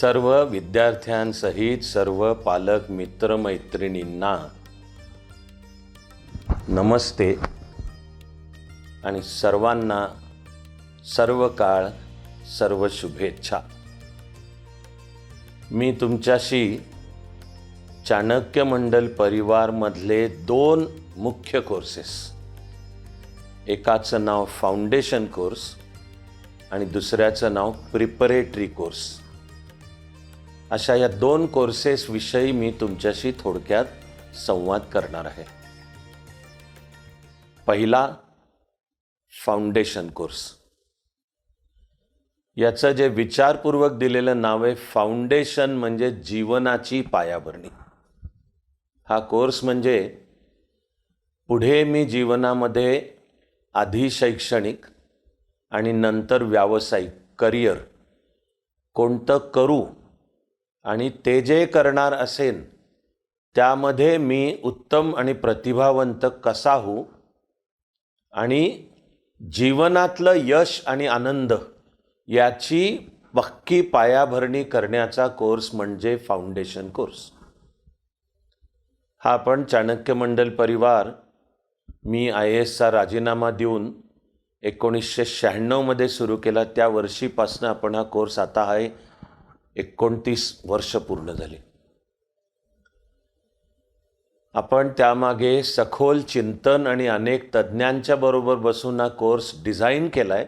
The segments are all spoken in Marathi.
सर्व विद्यार्थ्यांसहित सर्व पालक मित्रमैत्रिणींना नमस्ते. आणि सर्वांना सर्व काळ सर्व शुभेच्छा. मी तुमच्याशी चाणक्य मंडल परिवारमधले दोन मुख्य कोर्सेस एकाचं नाव फाउंडेशन कोर्स आणि दुसऱ्याचं नाव प्रिपरेटरी कोर्स अशा या दोन कोर्सेस विषयी मी तुमच्याशी थोडक्यात संवाद करणार आहे. पहिला फाउंडेशन कोर्स याचं जे विचारपूर्वक दिलेलं नाव आहे फाउंडेशन म्हणजे जीवनाची पायाभरणी. हा कोर्स म्हणजे पुढे मी जीवनामध्ये आधी शैक्षणिक आणि नंतर व्यावसायिक करिअर कोणतं करू आणि ते जे करणार असेन त्यामध्ये मी उत्तम आणि प्रतिभावंत कसा हो? आणि जीवनातलं यश आणि आनंद याची पक्की पायाभरणी करण्याचा कोर्स म्हणजे फाउंडेशन कोर्स. हा आपण चाणक्य मंडल परिवार मी आय एसचा राजीनामा देऊन एकोणीसशे शहाण्णवमध्ये सुरू केला. त्या वर्षीपासून आपण हा कोर्स आता आहे एकोणतीस वर्ष पूर्ण झाली. आपण त्यामागे सखोल चिंतन आणि अनेक तज्ज्ञांच्या बरोबर बसून हा कोर्स डिझाईन केला आहे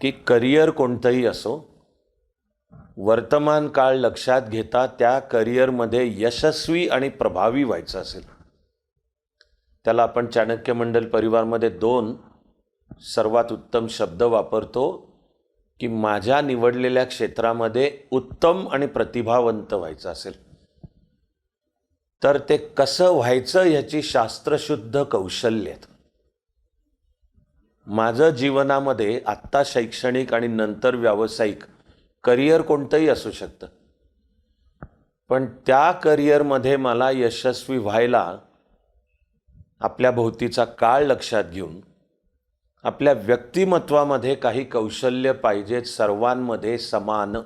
की करिअर कोणतंही असो वर्तमान काळ लक्षात घेता त्या करिअरमध्ये यशस्वी आणि प्रभावी व्हायचं असेल. त्याला आपण चाणक्य मंडल परिवारमध्ये दोन सर्वात उत्तम शब्द वापरतो की माझ्या निवडलेल्या क्षेत्रामध्ये उत्तम आणि प्रतिभावंत व्हायचं असेल. तर ते कसं व्हायचं ह्याची शास्त्रशुद्ध कौशल्य आहेत. माझं जीवनामध्ये आत्ता शैक्षणिक आणि नंतर व्यावसायिक करिअर कोणतंही असू शकतं. पण त्या करिअरमध्ये मला यशस्वी व्हायला आपल्या भोवतीचा काळ लक्षात घेऊन आपल्या व्यक्तिमत्वामध्ये काही कौशल्य पाहिजेत सर्वांमध्ये समान.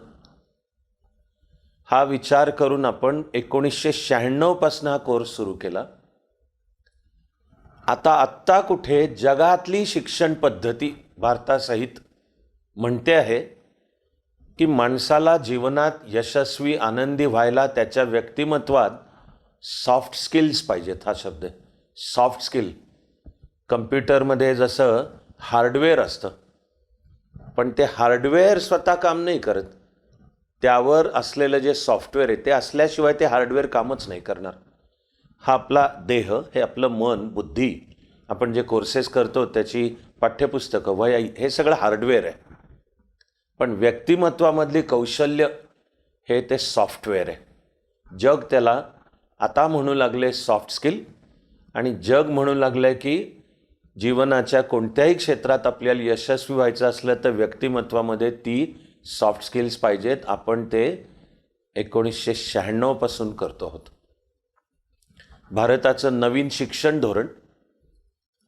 हा विचार करून आपण एकोणीसशे शहाण्णवपासून हा कोर्स सुरू केला. आता आत्ता कुठे जगातली शिक्षण पद्धती भारतासहित म्हणते आहे की माणसाला जीवनात यशस्वी आनंदी व्हायला त्याच्या व्यक्तिमत्वात सॉफ्ट स्किल्स पाहिजेत हा शब्द सॉफ्ट स्किल कम्प्युटरमध्ये जसं हार्डवेअर असतं. पण ते हार्डवेअर स्वतः काम नाही करत. त्यावर असलेलं जे सॉफ्टवेअर आहे ते असल्याशिवाय ते हार्डवेअर कामच नाही करणार. हा आपला देह हे आपलं मन बुद्धी आपण जे कोर्सेस करतो त्याची पाठ्यपुस्तकं वय हे सगळं हार्डवेअर आहे. पण व्यक्तिमत्वामधली कौशल्य हे ते सॉफ्टवेअर आहे. जग त्याला आता म्हणू लागले सॉफ्ट स्किल आणि जग म्हणू लागलं आहे की जीवनाच्या कोणत्याही क्षेत्रात आपल्याला यशस्वी व्हायचं असलं तर व्यक्तिमत्वामध्ये ती सॉफ्ट स्किल्स पाहिजेत. आपण ते एकोणीसशे शहाण्णवपासून करतो आहोत. भारताचं नवीन शिक्षण धोरण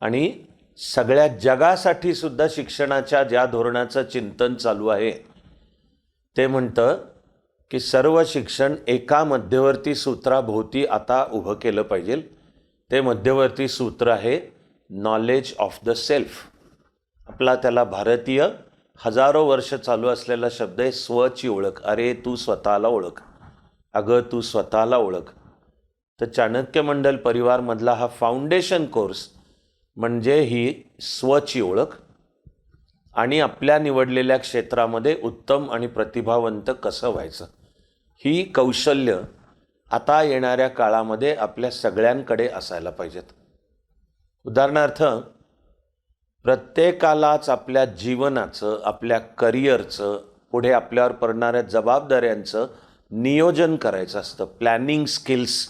आणि सगळ्या जगासाठी सुद्धा शिक्षणाच्या ज्या धोरणाचं चिंतन चालू आहे ते म्हणतं की सर्व शिक्षण एका मध्यवर्ती सूत्राभोवती आता उभं केलं पाहिजे. ते मध्यवर्ती सूत्र आहे नॉलेज ऑफ द सेल्फ आपला त्याला भारतीय हजारो वर्ष चालू असलेला शब्द आहे स्वची ओळख. अरे तू स्वतःला ओळख. अगं तू स्वतःला ओळख. तर चाणक्य मंडल परिवारमधला हा फाउंडेशन कोर्स म्हणजे ही स्वची ओळख आणि आपल्या निवडलेल्या क्षेत्रामध्ये उत्तम आणि प्रतिभावंत कसं व्हायचं. ही कौशल्य आता येणाऱ्या काळामध्ये आपल्या सगळ्यांकडे असायला पाहिजेत. उदाहरणार्थ प्रत्येकालाच आपल्या जीवनाचं आपल्या करिअरचं पुढे आपल्यावर पडणाऱ्या जबाबदाऱ्यांचं नियोजन करायचं असतं. प्लॅनिंग स्किल्स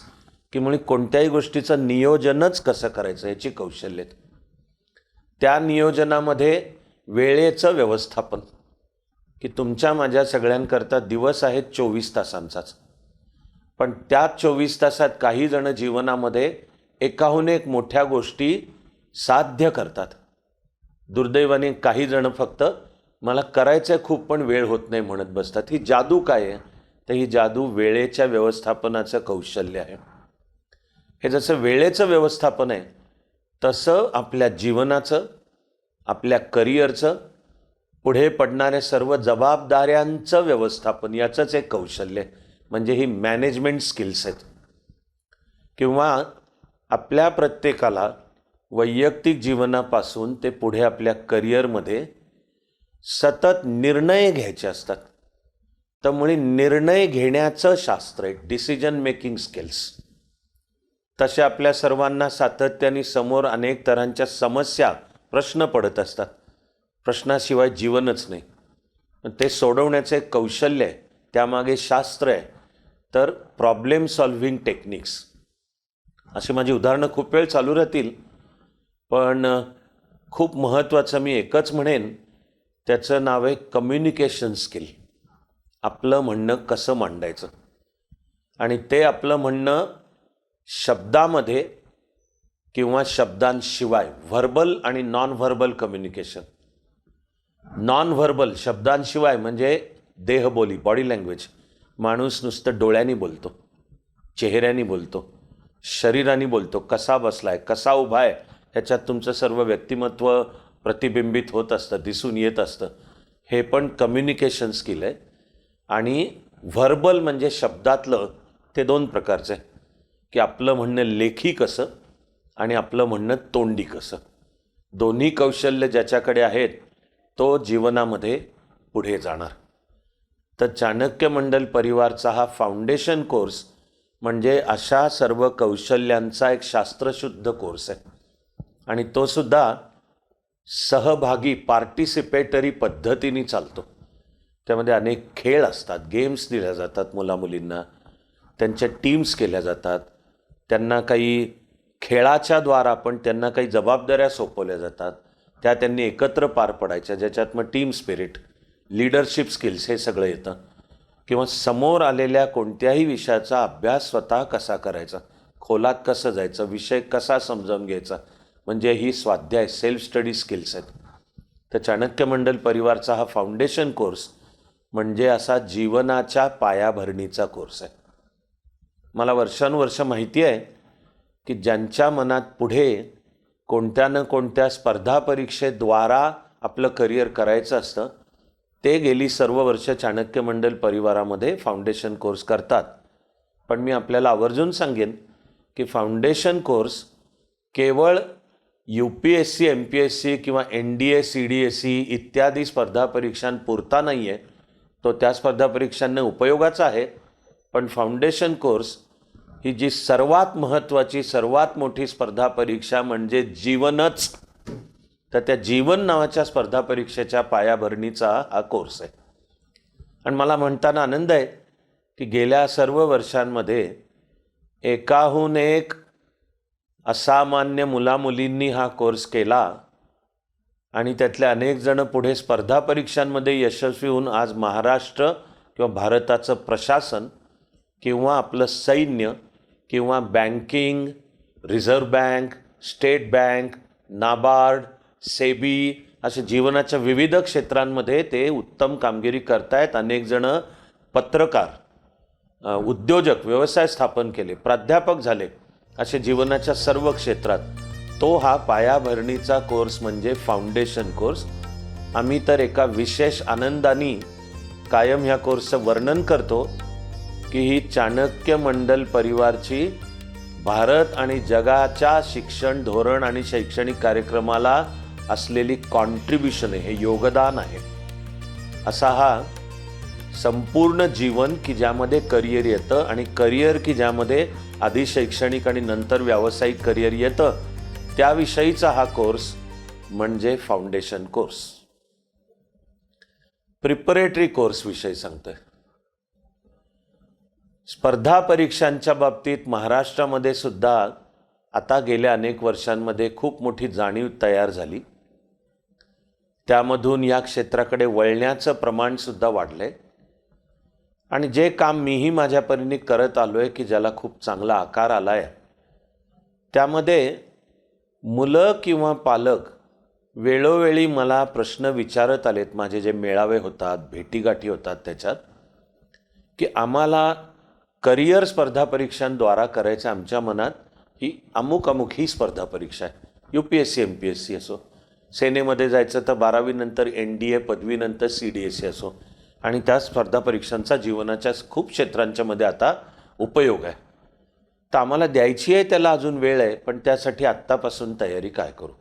की म्हणजे कोणत्याही गोष्टीचं नियोजनच कसं करायचं याची कौशल्य त्या नियोजनामध्ये वेळेचं व्यवस्थापन की तुमच्या माझ्या सगळ्यांकरता दिवस आहेत चोवीस तासांचाच. पण त्या चोवीस तासात काही जण जीवनामध्ये एकाहून एक मोठ्या गोष्टी साध्य करतात. दुर्दैवाने काही जण फक्त मला करायचं आहे खूप पण वेळ होत नाही म्हणत बसतात. ही जादू काय आहे? तर ही जादू वेळेच्या व्यवस्थापनाचं कौशल्य आहे. हे जसं वेळेचं व्यवस्थापन आहे तसं आपल्या जीवनाचं आपल्या करिअरचं पुढे पडणाऱ्या सर्व जबाबदाऱ्यांचं व्यवस्थापन याचंच एक कौशल्य आहे. म्हणजे ही मॅनेजमेंट स्किल्स आहेत. किंवा आपल्या प्रत्येकाला वैयक्तिक जीवनापासून ते पुढे आपल्या करिअरमध्ये सतत निर्णय घ्यायचे असतात. त्यामुळे निर्णय घेण्याचं शास्त्र आहे डिसिजन मेकिंग स्किल्स तसे आपल्या सर्वांना सातत्याने समोर अनेक तऱ्हांच्या समस्या प्रश्न पडत असतात. प्रश्नाशिवाय जीवनच नाही. ते सोडवण्याचं एक कौशल्य आहे त्यामागे शास्त्र आहे. तर प्रॉब्लेम सॉल्व्हिंग टेक्निक्स अशी माझी उदाहरणं खूप वेळ चालू राहतील. पण खूप महत्त्वाचं मी एकच म्हणेन त्याचं नाव आहे कम्युनिकेशन स्किल आपलं म्हणणं कसं मांडायचं? आणि ते आपलं म्हणणं शब्दामध्ये किंवा शब्दांशिवाय व्हर्बल आणि non verbal communication non verbal शब्दांशिवाय म्हणजे देहबोली बॉडी लँग्वेज माणूस नुसतं डोळ्यांनी बोलतो चेहऱ्यानी बोलतो. शरीराने बोलतो कसा बसलाय कसा उभा आहे ह्याच्यात तुमचं सर्व व्यक्तिमत्व प्रतिबिंबित होत असतं दिसून येत असतं. हे पण कम्युनिकेशन स्किल आहे आणि व्हर्बल म्हणजे शब्दातलं ते दोन प्रकारचं. आहे की आपलं म्हणणं लेखी कसं आणि आपलं म्हणणं तोंडी कसं. दोन्ही कौशल्य ज्याच्याकडे आहेत तो जीवनामध्ये पुढे जाणार. तर चाणक्य मंडल परिवारचा हा फाउंडेशन कोर्स म्हणजे अशा सर्व कौशल्यांचा एक शास्त्रशुद्ध कोर्स आहे. आणि तो सुद्धा सहभागी पार्टिसिपेटरी पद्धतीने चालतो. त्यामध्ये अनेक खेळ असतात. गेम्स दिल्या जातात मुलामुलींना. त्यांच्या टीम्स केल्या जातात. त्यांना काही खेळाच्या द्वारा पण त्यांना काही जबाबदाऱ्या सोपवल्या जातात. त्या त्यांनी एकत्र पार पडायच्या ज्याच्यात मग टीम स्पिरिट लिडरशिप स्किल्स हे सगळं येतं. किंवा समोर आलेल्या कोणत्याही विषयाचा अभ्यास स्वतः कसा करायचा? खोलात कसं जायचं? विषय कसा समजावून घ्यायचा? म्हणजे ही स्वाध्याय सेल्फ स्टडी स्किल्स आहेत. तर चाणक्य मंडल परिवारचा हा फाउंडेशन कोर्स म्हणजे असा जीवनाच्या पायाभरणीचा कोर्स आहे. मला वर्षानुवर्ष माहिती आहे की ज्यांच्या मनात पुढे कोणत्या ना कोणत्या स्पर्धा परीक्षेद्वारा आपलं करिअर करायचं असतं ते गेली सर्व वर्ष चाणक्य मंडल परिवारामध्ये फाउंडेशन कोर्स करतात. पण मी आपल्याला आवर्जून सांगेन की फाउंडेशन कोर्स केवळ U P S C M P S C किंवा N D A C D S C इत्यादी स्पर्धा परीक्षांपुरता नाही आहे तो त्या स्पर्धा परीक्षांना उपयोगाचा आहे. पण फाउंडेशन कोर्स ही जी सर्वात महत्त्वाची सर्वात मोठी स्पर्धा परीक्षा म्हणजे जीवनच तर त्या जीवन नावाच्या स्पर्धा परीक्षेच्या पायाभरणीचा हा कोर्स आहे. आणि मला म्हणताना आनंद आहे की गेल्या सर्व वर्षांमध्ये एकाहून एक असामान्य मुलामुलींनी हा कोर्स केला आणि त्यातले अनेक जण पुढे स्पर्धा परीक्षांमध्ये यशस्वी होऊन आज महाराष्ट्र किंवा भारताचं प्रशासन किंवा आपलं सैन्य किंवा banking reserve bank state bank NABARD SEBI असे जीवनाच्या विविध क्षेत्रांमध्ये ते उत्तम कामगिरी करतायत. अनेक जण पत्रकार उद्योजक व्यवसाय स्थापन केले प्राध्यापक झाले असे जीवनाच्या सर्व क्षेत्रात. तो हा पायाभरणीचा कोर्स म्हणजे फाउंडेशन कोर्स. आम्ही तर एका विशेष आनंदाने कायम ह्या कोर्सचं वर्णन करतो की ही चाणक्य मंडल परिवारची भारत आणि जगाच्या शिक्षण धोरण आणि शैक्षणिक कार्यक्रमाला असलेली कॉन्ट्रीब्युशन आहे हे योगदान आहे. असा हा संपूर्ण जीवन की ज्यामध्ये करिअर येतं आणि करिअर की ज्यामध्ये आधी शैक्षणिक आणि नंतर व्यावसायिक करिअर येतं त्याविषयीचा हा कोर्स म्हणजे फाउंडेशन कोर्स प्रिपरेटरी कोर्स विषयी सांगतोय. स्पर्धा परीक्षांच्या बाबतीत महाराष्ट्रामध्ये सुद्धा आता गेल्या अनेक वर्षांमध्ये खूप मोठी जाणीव तयार झाली. त्यामधून या क्षेत्राकडे वळण्याचं प्रमाण सुद्धा वाढलंय. आणि जे काम मीही माझ्या परीने करत आलो आहे की ज्याला खूप चांगला आकार आला आहे त्यामध्ये मुलं किंवा पालक वेळोवेळी मला प्रश्न विचारत आलेत. माझे जे मेळावे होतात भेटीगाठी होतात त्याच्यात की आम्हाला करिअर स्पर्धा परीक्षांद्वारा करायचं आमच्या मनात ही अमुक अमुक ही स्पर्धा परीक्षा आहे. U P S C M P S C असो. सेनेमध्ये जायचं तर बारावीनंतर एन डी ए पदवीनंतर सी डी एस सी असो. आणि त्या स्पर्धा परीक्षांचा जीवनाच्या खूप क्षेत्रांच्यामध्ये आता उपयोग आहे. तर आम्हाला द्यायची आहे त्याला अजून वेळ आहे पण त्यासाठी आत्तापासून तयारी काय करू?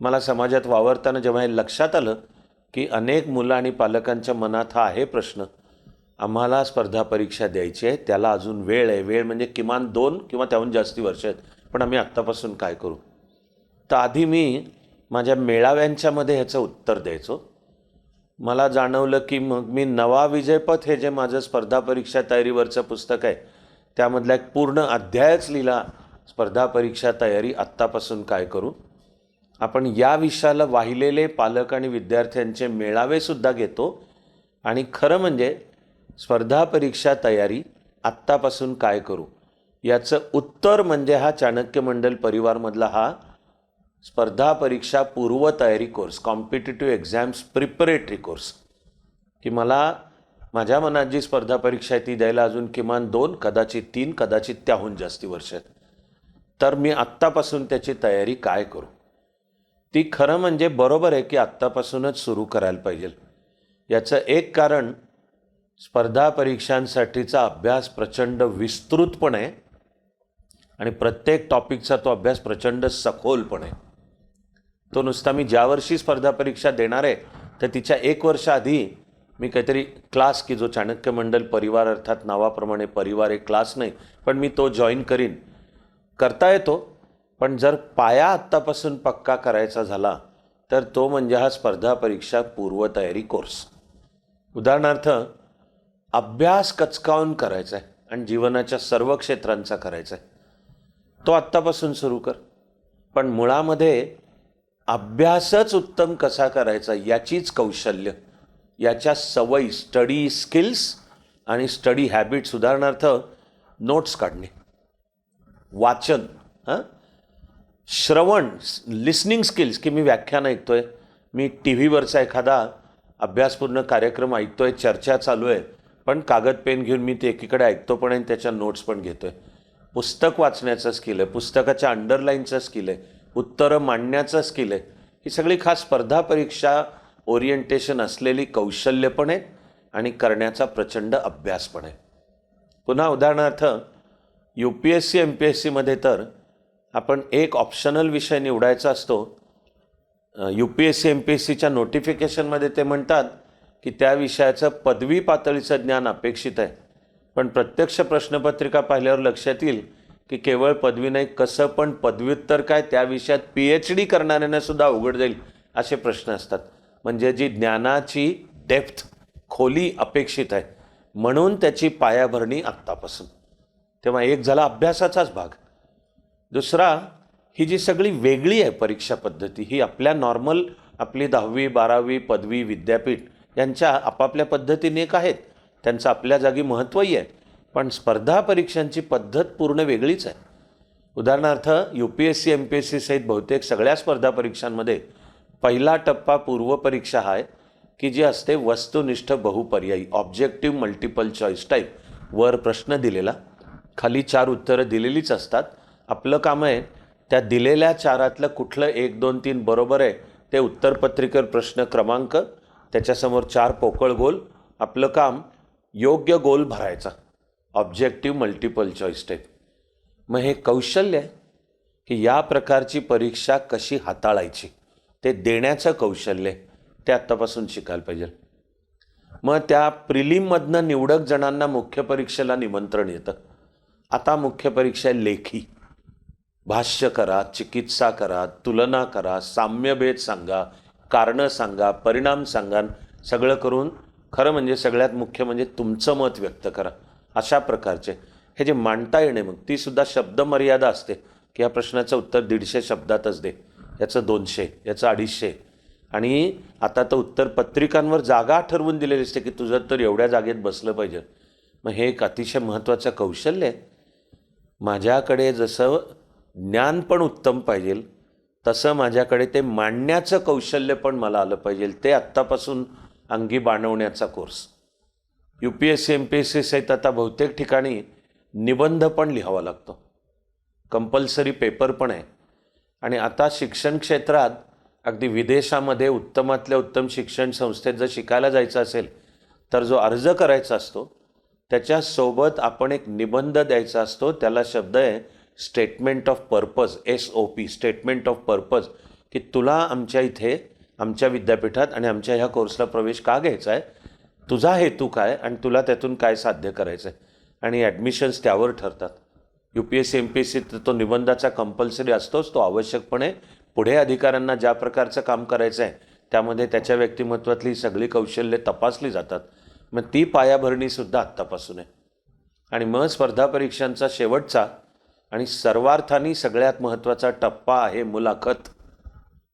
मला समाजात वावरताना जेव्हा हे लक्षात आलं की अनेक मुलं आणि पालकांच्या मनात हा आहे प्रश्न आम्हाला स्पर्धा परीक्षा द्यायची आहे त्याला अजून वेळ आहे. वेळ म्हणजे किमान दोन किंवा त्याहून जास्ती वर्ष आहेत पण आम्ही आत्तापासून काय करू? तर आधी मी माझ्या मेळाव्यांच्यामध्ये ह्याचं उत्तर द्यायचो. मला जाणवलं की मग मी नवा विजयपथ हे जे माझं स्पर्धा परीक्षा तयारीवरचं पुस्तक आहे त्यामधला एक पूर्ण अध्यायच लिहिला स्पर्धा परीक्षा तयारी आत्तापासून काय करू? आपण या विषयाला वाहिलेले पालक आणि विद्यार्थ्यांचे मेळावेसुद्धा घेतो आणि खरं म्हणजे स्पर्धा परीक्षा तयारी आत्तापासून काय करू? याचं उत्तर म्हणजे हा चाणक्य मंडल परिवारमधला हा स्पर्धा परीक्षा पूर्वतयारी course competitive exams preparatory course की मला माझ्या मनात जी स्पर्धा परीक्षा आहे ती द्यायला अजून किमान दोन कदाचित तीन कदाचित त्याहून जास्ती वर्ष आहेत. तर मी आत्तापासून त्याची तयारी काय करू? ती खरं म्हणजे बरोबर आहे की आत्तापासूनच सुरू करायला पाहिजे. याचं एक कारण स्पर्धा परीक्षांसाठीचा अभ्यास प्रचंड विस्तृतपणे आहे आणि प्रत्येक टॉपिकचा तो अभ्यास प्रचंड सखोल पण आहे तो नुसता मी ज्या वर्षी स्पर्धा परीक्षा देणार आहे तर तिच्या एक वर्ष आधी मी काहीतरी क्लास की जो चाणक्य मंडल परिवार अर्थात नावाप्रमाणे परिवार एक क्लास नाही पण मी तो जॉईन करीन. करता येतो पण जर पाया आत्तापासून पक्का करायचा झाला तर तो म्हणजे हा स्पर्धा परीक्षा पूर्वतयारी कोर्स उदाहरणार्थ अभ्यास कचकावून करायचा आहे आणि जीवनाच्या सर्व क्षेत्रांचा करायचा आहे तो आत्तापासून सुरू कर पण मुळामध्ये अभ्यासच उत्तम कसा करायचा याचीच कौशल्य याच्या सवयी स्टडी स्किल्स आणि स्टडी हॅबिट्स. उदाहरणार्थ नोट्स काढणे वाचन हां? श्रवण लिसनिंग स्किल्स की मी व्याख्यान ऐकतो आहे मी टी व्हीवरचा एखादा अभ्यासपूर्ण कार्यक्रम ऐकतो आहे चर्चा चालू आहे पण कागद पेन घेऊन मी ते एकीकडे ऐकतो पण आणि त्याच्या नोट्स पण घेतो आहे पुस्तक वाचण्याचं स्किल आहे पुस्तकाच्या अंडरलाईनचं स्किल आहे उत्तरं मांडण्याचं स्किल आहे. ही सगळी खास स्पर्धा परीक्षा ओरिएंटेशन असलेली कौशल्य पण आहेत आणि करण्याचा प्रचंड अभ्यास पण आहे. पुन्हा उदाहरणार्थ U P S C M P S सीमध्ये तर आपण एक ऑप्शनल विषय निवडायचा असतो. U P S C M P S सीच्या नोटिफिकेशनमध्ये ते म्हणतात की त्या विषयाचं पदवी पातळीचं ज्ञान अपेक्षित आहे. पण प्रत्यक्ष प्रश्नपत्रिका पाहिल्यावर लक्षात येईल की केवळ पदवी नाही कसं पण पदव्युत्तर काय त्या विषयात पी एच डी करणाऱ्यांना सुद्धा अवघड जाईल असे प्रश्न असतात. म्हणजे जी ज्ञानाची डेप्थ खोली अपेक्षित आहे म्हणून त्याची पायाभरणी आत्तापासून. तेव्हा एक झाला अभ्यासाचाच भाग. दुसरा ही जी सगळी वेगळी आहे परीक्षा पद्धती ही आपल्या नॉर्मल आपली दहावी बारावी पदवी विद्यापीठ यांच्या आपापल्या पद्धतीने एक आहेत. त्यांचं आपल्या जागी महत्त्वही आहे. पण स्पर्धा परीक्षांची पद्धत पूर्ण वेगळीच आहे. उदाहरणार्थ U P S C M P S C सहित बहुतेक सगळ्या स्पर्धा परीक्षांमध्ये पहिला टप्पा पूर्वपरीक्षा आहे की जी असते वस्तुनिष्ठ बहुपर्यायी ऑब्जेक्टिव्ह मल्टिपल चॉईस टाईप. वर प्रश्न दिलेला खाली चार उत्तरं दिलेलीच असतात. आपलं काम आहे त्या दिलेल्या चारातलं कुठलं एक दोन तीन बरोबर आहे ते उत्तरपत्रिकेवर प्रश्न क्रमांक त्याच्यासमोर चार पोकळ गोल आपलं काम योग्य गोल भरायचा. ऑब्जेक्टिव्ह मल्टिपल चॉईस टाईप मग हे कौशल्य आहे की या प्रकारची परीक्षा कशी हाताळायची? ते देण्याचं कौशल्य आहे. ते आत्तापासून शिकायला पाहिजे. मग त्या प्रिलिममधनं निवडक जणांना मुख्य परीक्षेला निमंत्रण येतं. आता मुख्य परीक्षा आहे लेखी. भाष्य करा चिकित्सा करा तुलना करा साम्यभेद सांगा कारणं सांगा परिणाम सांगा सगळं करून खरं म्हणजे सगळ्यात मुख्य म्हणजे तुमचं मत व्यक्त करा. अशा प्रकारचे. हे जे मांडता येणे मग तीसुद्धा शब्दमर्यादा असते. की या प्रश्नाचं उत्तर दीडशे शब्दातच दे. याचं दोनशे याचं अडीचशे. आणि आता तर उत्तर पत्रिकांवर जागा ठरवून दिलेली असते की तुझं तर एवढ्या जागेत बसलं पाहिजे. मग हे एक अतिशय महत्त्वाचं कौशल्य आहे. माझ्याकडे जसं ज्ञान पण उत्तम पाहिजे तसं माझ्याकडे ते मांडण्याचं कौशल्य पण मला आलं पाहिजे. ते आत्तापासून अंगी बाणवण्याचा course U P S C M P S C सहित आता बहुतेक ठिकाणी निबंध पण लिहावा लागतो. कंपल्सरी पेपर पण आहे. आणि आता शिक्षण क्षेत्रात अगदी विदेशामध्ये उत्तमातल्या उत्तम शिक्षण संस्थेत जर शिकायला जायचं असेल तर जो अर्ज करायचा असतो त्याच्यासोबत आपण एक निबंध द्यायचा असतो. त्याला शब्द आहे statement of purpose S O P statement of purpose की तुला आमच्या इथे आमच्या विद्यापीठात आणि आमच्या ह्या कोर्सला प्रवेश का घ्यायचा आहे? तुझा हेतू काय आणि तुला त्यातून काय साध्य करायचं आहे आणि ॲडमिशन्स त्यावर ठरतात. U P S C M P S C तो निबंधाचा कंपल्सरी असतोच तो आवश्यकपणे पुढे अधिकाऱ्यांना ज्या प्रकारचं काम करायचं आहे त्यामध्ये त्याच्या व्यक्तिमत्वातली सगळी कौशल्ये तपासली जातात. मग ती पायाभरणीसुद्धा आत्तापासून आहे. आणि मग स्पर्धा परीक्षांचा शेवटचा आणि सर्वार्थाने सगळ्यात महत्त्वाचा टप्पा आहे मुलाखत.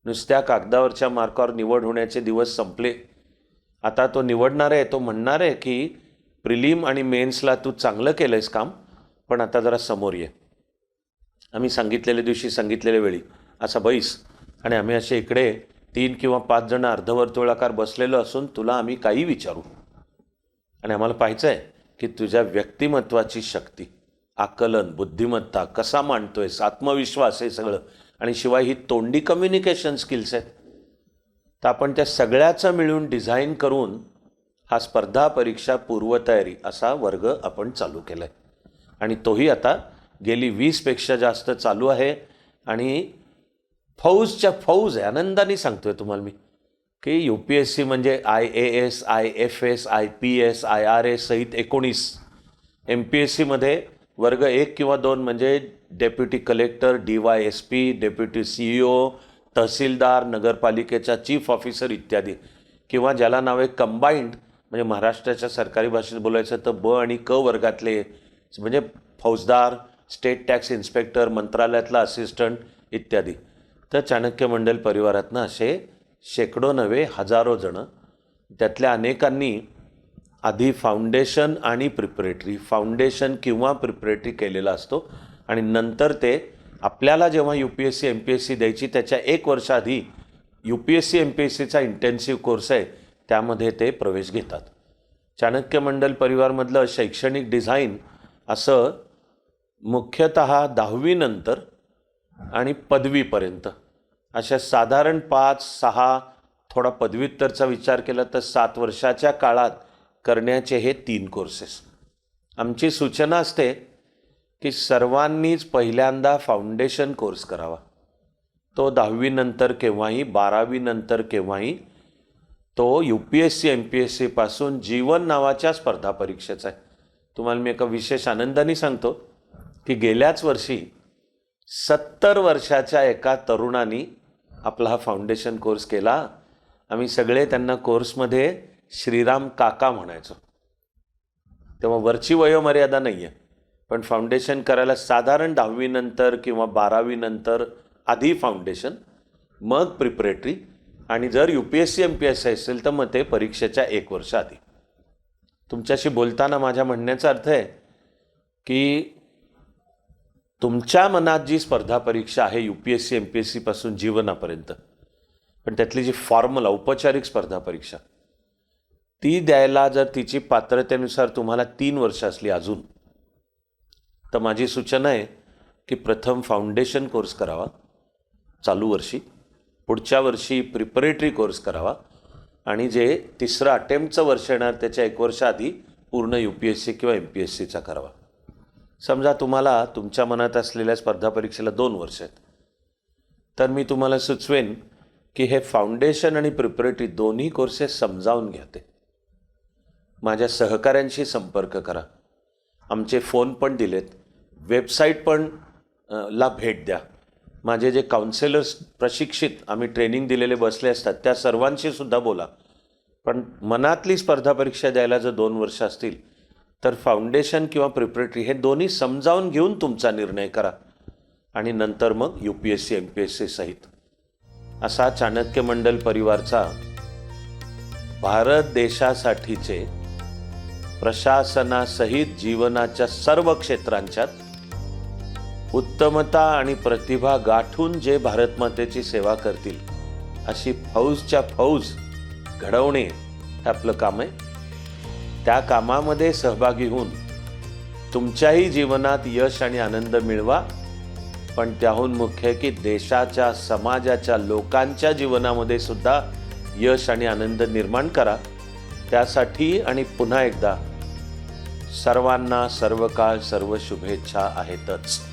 नुसत्या कागदावरच्या मार्कावर निवड होण्याचे दिवस संपले. आता तो निवडणार आहे तो म्हणणार आहे की प्रिलीम आणि मेन्सला तू चांगलं केलं आहेस काम पण आता जरा समोर ये. आम्ही सांगितलेल्या दिवशी सांगितलेल्या वेळी असा बैस आणि आम्ही असे इकडे तीन किंवा पाच जण अर्धवर्तुळाकार बसलेलो असून तुला आम्ही काही विचारू. आणि आम्हाला पाहायचं आहे की तुझ्या व्यक्तिमत्वाची शक्ती आकलन बुद्धिमत्ता कसा मांडतोयस आत्मविश्वास हे सगळं. आणि शिवाय ही तोंडी कम्युनिकेशन स्किल्स आहेत. तर आपण त्या सगळ्याचं मिळून डिझाईन करून हा स्पर्धा परीक्षा पूर्वतयारी असा वर्ग आपण चालू केला आहे आणि तोही आता गेली वीसपेक्षा जास्त चालू आहे. आणि फौजच्या फौज आहे. आनंदाने सांगतो आहे तुम्हाला मी की यू पी एस सी म्हणजे I A S I F S I P S I R S सहित एकोणीस. एम पी एस सीमध्ये वर्ग एक किंवा दोन म्हणजे deputy collector D Y S P deputy C E O tahsildar नगरपालिकेचा चीफ ऑफिसर इत्यादी. किंवा ज्याला नाव आहे कंबाईंड म्हणजे महाराष्ट्राच्या सरकारी भाषेत बोलायचं तर ब आणि क वर्गातले म्हणजे फौजदार स्टेट टॅक्स इन्स्पेक्टर मंत्रालयातला असिस्टंट इत्यादी. तर चाणक्य मंडल परिवारातनं असे शेकडो नव्हे हजारो जणं त्यातल्या अनेकांनी आधी फाउंडेशन आणि प्रिपरेटरी फाउंडेशन किंवा प्रिपरेटरी केलेला असतो आणि नंतर ते आपल्याला जेव्हा U P S C M P S C द्यायची त्याच्या एक वर्षाआधी U P S C M P S सीचा इंटेन्सिव्ह कोर्स आहे त्यामध्ये ते प्रवेश घेतात. चाणक्य मंडल परिवारमधलं शैक्षणिक डिझाईन असं मुख्यतः दहावीनंतर आणि पदवीपर्यंत. अशा साधारण पाच सहा थोडा पदव्युत्तरचा विचार केला तर सात वर्षाच्या काळात करण्याचे हे तीन कोर्सेस आमची सूचना असते की सर्वांनीच पहिल्यांदा फाउंडेशन कोर्स करावा. तो दहावीनंतर केव्हाही बारावीनंतर केव्हाही तो U P S C M P S सीपासून जीवन नावाच्या स्पर्धा परीक्षेचा आहे. तुम्हाला मी एका विशेष आनंदाने सांगतो की गेल्याच वर्षी सत्तर वर्षाच्या एका तरुणाने आपला हा फाउंडेशन कोर्स केला. आम्ही सगळे त्यांना कोर्समध्ये श्रीराम काका म्हणायचो. तेव्हा वरची वयोमर्यादा नाही आहे पण फाउंडेशन करायला साधारण दहावीनंतर किंवा बारावीनंतर आधी फाउंडेशन मग प्रिपरेटरी आणि जर U P S C M P S C असेल तर मग ते परीक्षेच्या एक वर्ष आधी. तुमच्याशी बोलताना माझ्या म्हणण्याचा अर्थ आहे की तुमच्या मनात जी स्पर्धा परीक्षा आहे U P S C M P S सीपासून जीवनापर्यंत पण त्यातली जी फॉर्मल औपचारिक स्पर्धा परीक्षा ती द्यायला जर तिची पात्रतेनुसार तुम्हाला तीन वर्ष असली अजून तर माझी सूचना आहे की प्रथम फाउंडेशन कोर्स करावा. चालू वर्षी. पुढच्या वर्षी प्रिपरेटरी कोर्स करावा. आणि जे तिसरं अटेम्प्टचं वर्ष येणार त्याच्या एक वर्ष आधी पूर्ण यू पी एस सी किंवा एम पी एस सीचा करावा. समजा तुम्हाला तुमच्या मनात असलेल्या स्पर्धा परीक्षेला दोन वर्ष आहेत. तर मी तुम्हाला सुचवेन की हे फाउंडेशन आणि प्रिपरेटरी दोन्ही कोर्सेस समजावून घ्या ते. माझ्या सहकाऱ्यांशी संपर्क करा. आमचे फोन पण दिलेत. वेबसाईट पण ला भेट द्या. माझे जे काउन्सिलर्स प्रशिक्षित आम्ही ट्रेनिंग दिलेले बसले असतात त्या सर्वांशी सुद्धा बोला. पण मनातली स्पर्धा परीक्षा द्यायला जर दोन वर्ष असतील तर फाउंडेशन किंवा प्रिपरेटरी हे दोन्ही समजावून घेऊन तुमचा निर्णय करा. आणि नंतर मग U P S C M P S C सहित. असा चाणक्य मंडल परिवारचा भारत देशासाठीचे प्रशासनासहित जीवनाच्या सर्व क्षेत्रांच्यात उत्तमता आणि प्रतिभा गाठून जे भारतमातेची सेवा करतील अशी फौजच्या फौज घडवणे हे आपलं काम आहे. त्या कामामध्ये सहभागी होऊन तुमच्याही जीवनात यश आणि आनंद मिळवा. पण त्याहून मुख्य आहे की देशाच्या समाजाच्या लोकांच्या जीवनामध्ये सुद्धा यश आणि आनंद निर्माण करा. त्यासाठी आणि पुन्हा एकदा सर्वांना सर्व काळ सर्व शुभेच्छा आहेतच.